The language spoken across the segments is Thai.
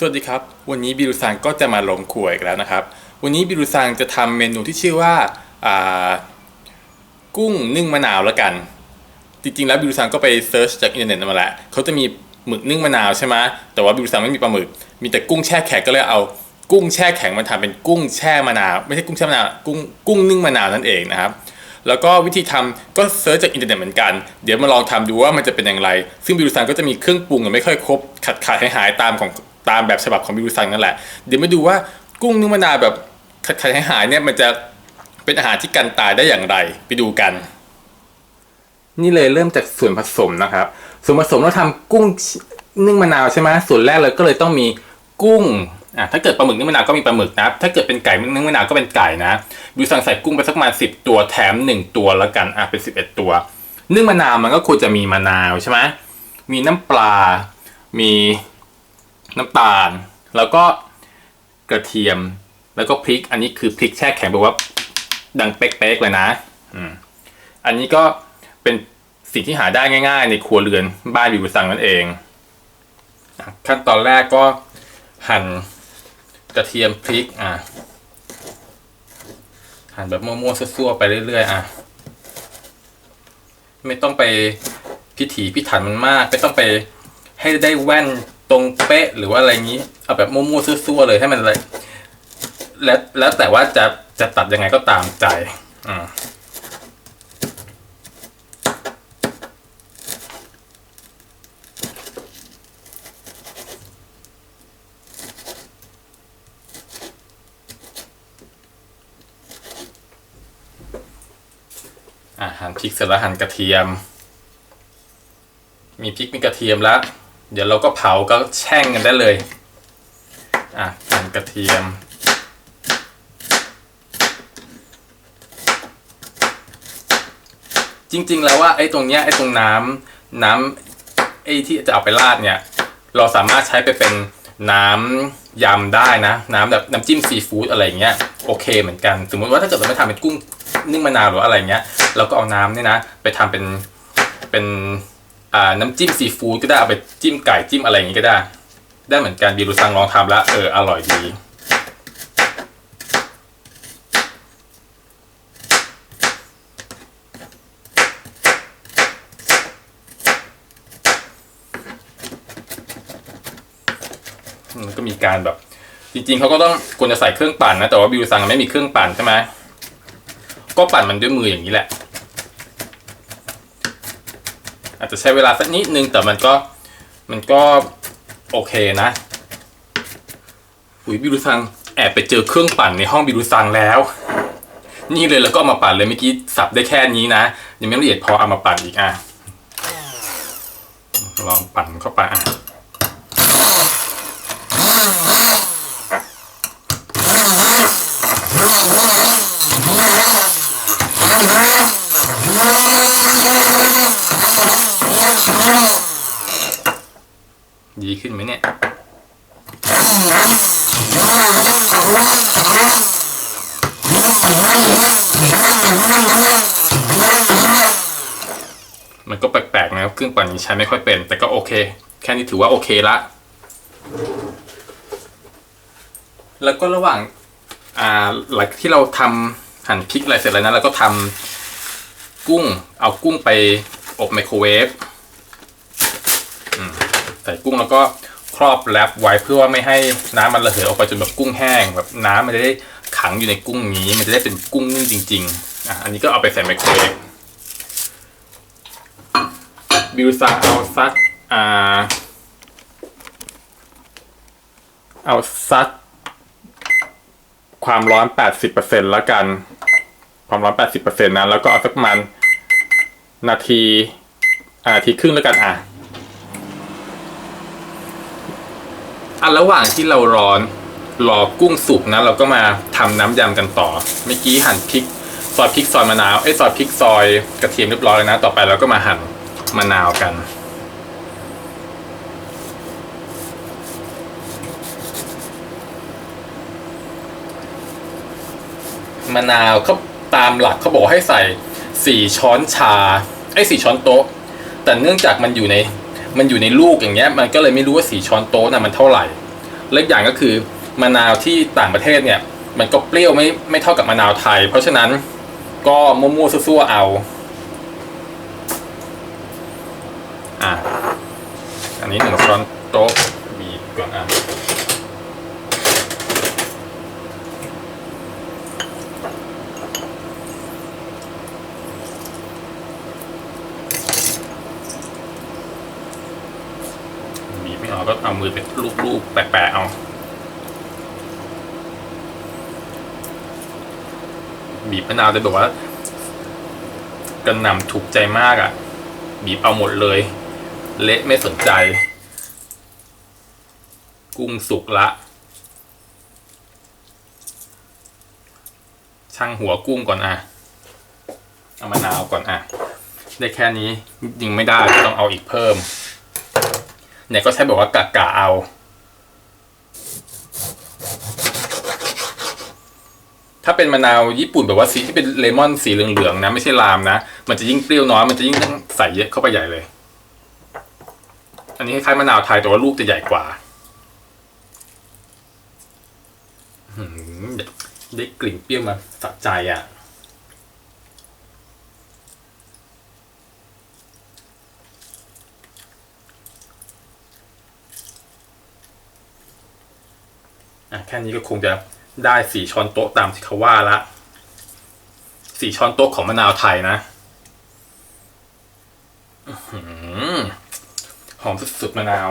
สวัสดีครับ วันนี้บิรุซังก็จะมาลงครัวอีกแล้วนะครับ วันนี้บิรุซังจะทำเมนูที่ชื่อว่าากุ้งนึ่งมะนาวแล้วกัน จริงๆ แล้วบิรุซังก็ไปเซิร์ชจากอินเทอร์เน็ตมาแล้วเขาจะมีหมึกนึ่งมะนาวใช่ไหมแต่ว่าบิรุซังไม่มีปลาหมึก มีแต่กุ้งแช่แข็งก็เลยเอากุ้งแช่แข็งมาทำเป็นกุ้งแช่มะนาว ไม่ใช่กุ้งแช่มะนาว กุ้งกุ้งนึ่งมะนาวนั่นเองนะครับ แล้วก็วิธีทำก็เซิร์ชจากอินเทอร์เน็ตเหมือนกัน เดี๋ยวมาลองทำดูว่ามันจะเป็นอย่างไร ซึ่งบิวซังก็จะมีเครื่องปรุงไม่ค่อยครบ ขัดขาดหายหายตามของ ตามแบบฉบับของบิวซังนั่นแหละ เดี๋ยวมาดูว่ากุ้งนึ่งมะนาวแบบขัดขาดหายหายเนี่ยมันจะเป็นอาหารที่กันตายได้อย่างไร ไปดูกัน นี่เลยเริ่มจากส่วนผสมนะครับ ส่วนผสมเราทำกุ้งนึ่งมะนาวใช่ไหมส่วนแรกเลยก็เลยต้องมีกุ้งอะถ้าเกิดปลาหมึกนึ่งมะนาวก็มีปลาหมึกนะ ถ้าเกิดเป็นไก่นึ่งมะนาวก็เป็นไก่นะบิวสั่งใส่กุ้งไปสักประมาณสิบตัวแถมหนึ่งตัวแล้วกันอะเป็นสิบเอ็ดตัวนึ่งมะนาวมันก็ควรจะมีมะนาวใช่ไหมมีน้ำปลา มี น้ำตาล แล้วก็กระเทียม แล้วก็พริก อันนี้คือพริกแช่แข็งแบบว่าดังเป๊กๆเลยนะอืมอันนี้ก็เป็นสิ่งที่หาได้ง่าย ๆ ในครัวเรือนบ้านบิวสั่งนั่นเอง ขั้นตอนแรกก็หั่นกระเทียมพริกอะหั่นแบบมั่วๆซั่วๆไปเรื่อยๆอะไม่ต้องไปพิถีพิถันมันมาก ไม่ต้องไปให้ได้แว่น ตรงเป๊ะหรือว่าอะไรงี้ เอาแบบมั่วๆซั่วๆเลยให้มันเลยแล้วแล้วแต่ว่าจะจะตัดยังไงก็ตามใจ อืมอะหั่นพริกเสร็จแล้วหั่นกระเทียม มีพริกมีกระเทียมแล้ว เดี๋ยวเราก็เผาก็แช่งกันได้เลย อะหั่นกระเทียม จริง ๆ แล้วว่าไอ้ตรงเนี้ยไอ้ตรงน้ำน้ำไอ้ที่จะเอาไปราดเนี่ย เราสามารถใช้ไปเป็นน้ำยำได้นะ น้ำแบบน้ำจิ้มซีฟู้ดอะไรเงี้ยโอเคเหมือนกัน สมมติว่าถ้าเกิดเราไม่ทำเป็นกุ้งนึ่งมะนาวหรืออะไรเงี้ยเราก็เอาน้ำเนี่ยนะ ไปทำเป็นเป็น น้ำจิ้มซีฟู้ดก็ได้เอาไปจิ้มไก่จิ้มอะไรอย่างงี้ก็ได้ ได้เหมือนกันบีรูซังลองทำแล้วเอออร่อยดีมันก็มีการแบบ จริงๆเขาก็ต้องควรจะใส่เครื่องปั่นนะแต่ว่าบิวซังไม่มีเครื่องปั่นใช่ไหมก็ปั่นมันด้วยมืออย่างนี้แหละ อาจจะใช้เวลาสักนิดนึงแต่มันก็มันก็โอเคนะอุยบิวซังแอบไปเจอเครื่องปั่นในห้องบิวซังแล้ว นี่เลยแล้วก็เอามาปั่นเลยเมื่อกี้สับได้แค่นี้นะยังไม่ละเอียดพอเอามาปั่นอีกอะลองปั่นเข้าไปอะ ขึ้นไหมเนี่ยมันก็แปลกๆนะครับเครื่องปั่นนี้ใช้ไม่ค่อยเป็น แต่ก็โอเค แค่นี้ถือว่าโอเคละ แล้วก็ระหว่างอ่าหลังที่เราทำหั่นพริกอะไรเสร็จแล้วนะเราก็ทำกุ้งเอากุ้งไปอบไมโครเวฟ ส่กุ้งแล้วก็ครอบแรปไว้เพื่อว่าไม่ให้น้ำมันระเหยออกไปจนแบบกุ้งแห้งแบบน้ำมันจะได้ขังอยู่ในกุ้งนี้ มันจะได้เป็นกุ้งนึ่งจริงๆอะอันนี้ก็เอาไปใส่ไมโครเวฟบิวซาเอาซักอ่าเอาซักความร้อน 80%แล้วกัน ความร้อน 80%นะแล้วก็เอาสักมาณนาที อ่านาทีครึ่งแล้วกัน อะ อันระหว่างที่เราร้อนรอกุ้งสุกนะเราก็มาทำน้ำยำกันต่อ เมื่อกี้หั่นพริกซอยพริกซอยมะนาวเอ้ซอยพริกซอยกระเทียมเรียบร้อยแล้วนะ ต่อไปเราก็มาหั่นมะนาวกัน มะนาวเขาตามหลักเขาบอกให้ใส่สี่ช้อนชาไอ้สี่ช้อนโต๊ะ แต่เนื่องจากมันอยู่ใน มันอยู่ในลูกอย่างเงี้ยมันก็เลยไม่รู้ว่าสีช้อนโต๊ะน่ะมันเท่าไหร่เล็กอย่างก็คือมะนาวที่ต่างประเทศเนี่ย มันก็เปรี้ยวไม่ไม่เท่ากับมะนาวไทย เพราะฉะนั้นก็มั่วๆซั่วๆเอาอะอันนี้หนึ่งช้อนโต๊ะบีบก่อนอะ บีบไม่ออกก็เอามือไปลูบๆแปะๆเอา บีบมะนาวจะแบบว่ากระหน่ำถูกใจมากอะ บีบเอาหมดเลย เละไม่สนใจ กุ้งสุกละ ช่างหัวกุ้งก่อนอะ เอามะนาวก่อนอะ ได้แค่นี้ยิงไม่ได้ต้องเอาอีกเพิ่ม เนี่ยก็ใช้แบบว่ากะกะเอา ถ้าเป็นมะนาวญี่ปุ่นแบบว่าสีที่เป็นเลมอนสีเหลืองๆนะไม่ใช่ลามนะ มันจะยิ่งเปรี้ยวน้อยมันจะยิ่งต้องใส่เยอะเข้าไปใหญ่เลย อันนี้คล้ายๆมะนาวไทยแต่ว่าลูกจะใหญ่กว่าได้กลิ่นเปรี้ยวมาสะใจอะ อะแค่นี้ก็คงจะได้สี่ช้อนโต๊ะตามที่เขาว่าละสี่ช้อนโต๊ะของมะนาวไทยนะหอหอมสุดๆมะนาว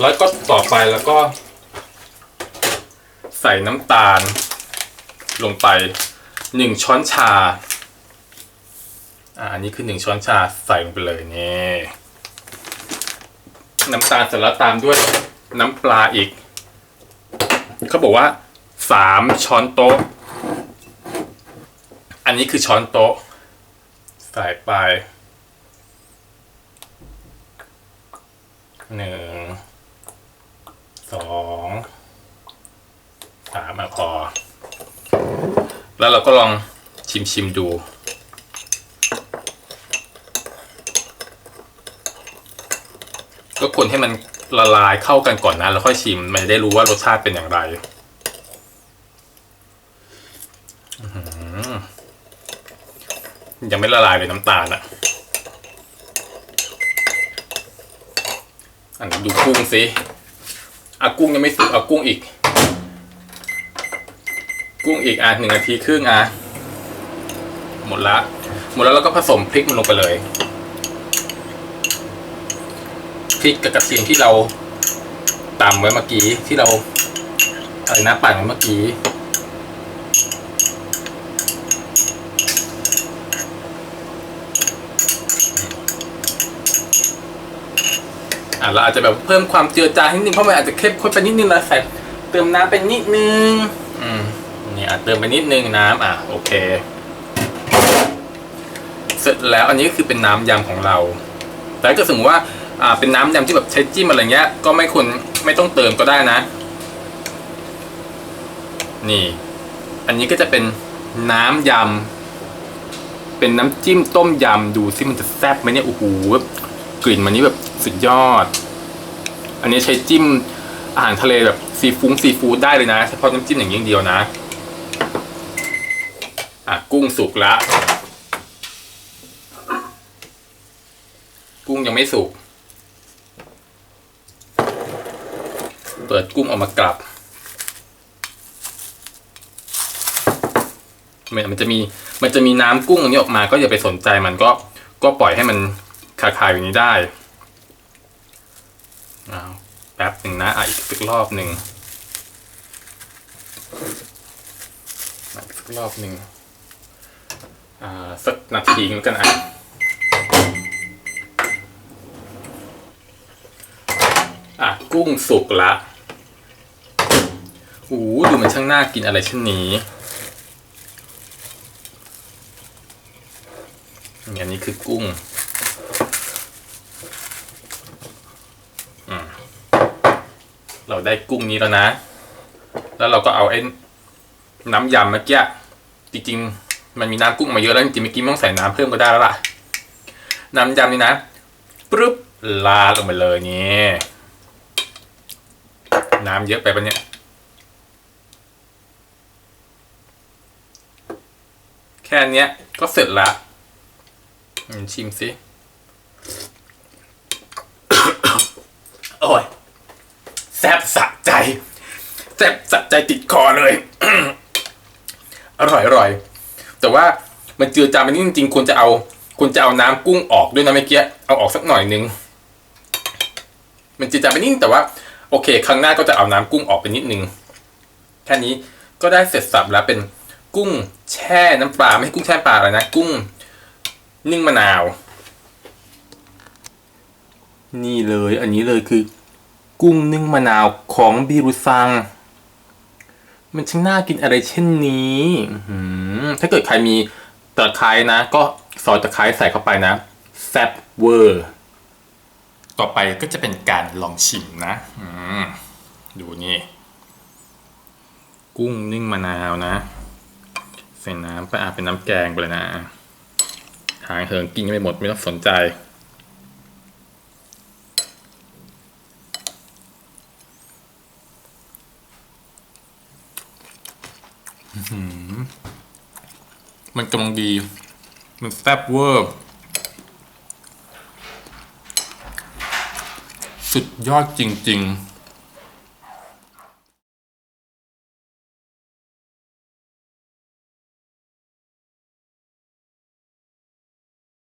แล้วก็ต่อไปแล้วก็ ใส่น้ำตาล ลงไปหนึ่งช้อนชา อ่าอันนี้คือหนึ่งช้อนชาใส่ลงไปเลยนี่น้ำตาลเสร็จแล้วตามด้วย น้ำปลาอีก เขาบอกว่าสามช้อนโต๊ะ อันนี้คือช้อนโต๊ะ ใส่ไปหนึ่งสองสามมาพอ แล้วเราก็ลองชิมชิมดูก็คนให้มัน ละลายเข้ากันก่อนนะแล้วค่อยชิม มันจะได้รู้ว่ารสชาติเป็นอย่างไรยังไม่ละลายเลยน้ำตาลอะอันนี้ดูกุ้งสิอากุ้งยังไม่สุกเอากุ้งอีก กุ้งอีกอะหนึ่งนาทีครึ่งอะหมดละ หมดแล้วเราก็ผสมพริกมันลงไปเลย พริกกับกระเทียมที่เราตำไว้เมื่อกี้ที่เราอะไรนะปั่นไว้เมื่อกี้อะเราอาจจะแบบเพิ่มความเจือจางนิดนึงเพราะมันอาจจะเข้มข้นไปนิดนึงเราใส่เติมน้ำไปนิดนึง อืมนี่อะเติมไปนิดนึงน้ำอะโอเค เสร็จแล้วอันนี้ก็คือเป็นน้ำยำของเรา แต่ถ้าเกิดสมมติว่า อ่าเป็นน้ำยำที่แบบใช้จิ้มอะไรเงี้ย ก็ไม่ควรไม่ต้องเติมก็ได้นะ นี่ อันนี้ก็จะเป็นน้ำยำเป็นน้ำจิ้มต้มยำดูซิมันจะแซ่บไหมเนี่ยโอ้โหกลิ่นมันนี้แบบสุดยอด อันนี้ใช้จิ้มอาหารทะเลแบบซีฟู้งซีฟู้ดได้เลยนะเฉพาะน้ำจิ้มอย่างเดียวนะอะกุ้งสุกละ กุ้งยังไม่สุก เปิดกุ้งออกมากลับ มันจะมีมันจะมีน้ำกุ้งอันนี้ออกมา ก็อย่าไปสนใจมันก็ก็ปล่อยให้มันคาคายอยู่นี้ได้อ้าวแป๊บหนึ่งนะอะอีกสักรอบหนึ่งอีกสักรอบหนึ่งอ่าสักนาทีแล้วกันอะอะกุ้งสุกละ มันช่างน่ากินอะไรเช่นนี้อันนี้คือกุ้งเราได้กุ้งนี้แล้วนะ แล้วเราก็เอาไอ้น้ำยำเมื่อกี้จริงๆ มันมีน้ำกุ้งมาเยอะแล้วจริงๆเมื่อกี้ต้องใส่น้ำเพิ่มก็ได้แล้วล่ะ น้ำยำนี่นะปึ๊บลาดลงไปเลยนี่ น้ำเยอะไปปะเนี่ย แค่เนี้ยก็เสร็จละอืมชิมสิโอ้ยแซ่บสะใจแซ่บสะใจติดคอเลย อร่อยอร่อยแต่ว่ามันเจือจางไปนิดจริงๆควรจะเอาควรจะเอาน้ำกุ้งออกด้วยนะเมื่อกี้เอาออกสักหน่อยนึง มันเจือจางไปนิดนึงแต่ว่า โอเค ครั้งหน้าก็จะเอาน้ำกุ้งออกไปนิดนึงแค่นี้ก็ได้เสร็จสับแล้วเป็น กุ้งแช่น้ำปลาไม่ใช่กุ้งแช่ปลาเลยนะ กุ้งนึ่งมะนาว นี่เลย อันนี้เลยคือ กุ้งนึ่งมะนาวของบิรุซัง มันช่างน่ากินอะไรเช่นนี้ถ้าเกิดใครมีตะไคร้นะ ก็ซอยตะไคร้ใส่เข้าไปนะแซ่บเวอร์ ต่อไปก็จะเป็นการลองชิมนะดูนี่ กุ้งนึ่งมะนาวนะ ส่น้ำไปอาบเป็นน้ำแกงไปเลยนะ หางเหิงกินไม่หมดไม่ต้องสนใจ มันกำลังดี มันแซ่บเวอร์ สุดยอดจริง ๆ